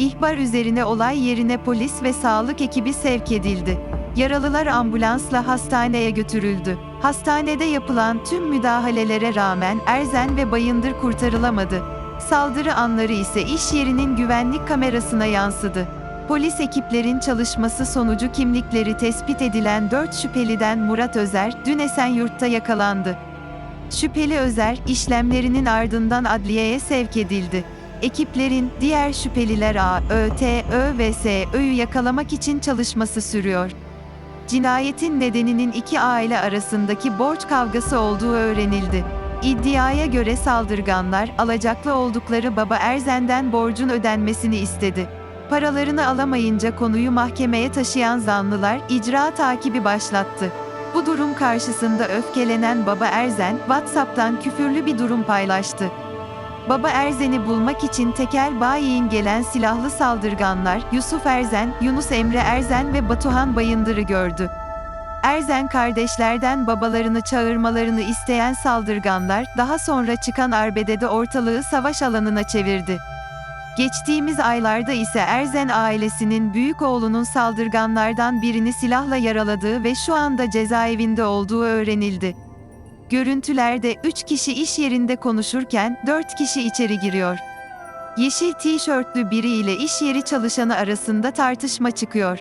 İhbar üzerine olay yerine polis ve sağlık ekibi sevk edildi. Yaralılar ambulansla hastaneye götürüldü. Hastanede yapılan tüm müdahalelere rağmen Erzen ve Bayındır kurtarılamadı. Saldırı anları ise iş yerinin güvenlik kamerasına yansıdı. Polis ekiplerin çalışması sonucu kimlikleri tespit edilen 4 şüpheliden Murat Özer, dün Esenyurt'ta yakalandı. Şüpheli Özer, işlemlerinin ardından adliyeye sevk edildi. Ekiplerin diğer şüpheliler A, Ö, T, Ö ve S, Ö'yü yakalamak için çalışması sürüyor. Cinayetin nedeninin iki aile arasındaki borç kavgası olduğu öğrenildi. İddiaya göre saldırganlar, alacaklı oldukları baba Erzen'den borcun ödenmesini istedi. Paralarını alamayınca konuyu mahkemeye taşıyan zanlılar, icra takibi başlattı. Bu durum karşısında öfkelenen baba Erzen, WhatsApp'tan küfürlü bir durum paylaştı. Baba Erzen'i bulmak için tekel bayiğin gelen silahlı saldırganlar, Yusuf Erzen, Yunus Emre Erzen ve Batuhan Bayındır'ı gördü. Erzen kardeşlerden babalarını çağırmalarını isteyen saldırganlar, daha sonra çıkan arbedede ortalığı savaş alanına çevirdi. Geçtiğimiz aylarda ise Erzen ailesinin büyük oğlunun saldırganlardan birini silahla yaraladığı ve şu anda cezaevinde olduğu öğrenildi. Görüntülerde 3 kişi iş yerinde konuşurken 4 kişi içeri giriyor. Yeşil tişörtlü biri ile iş yeri çalışanı arasında tartışma çıkıyor.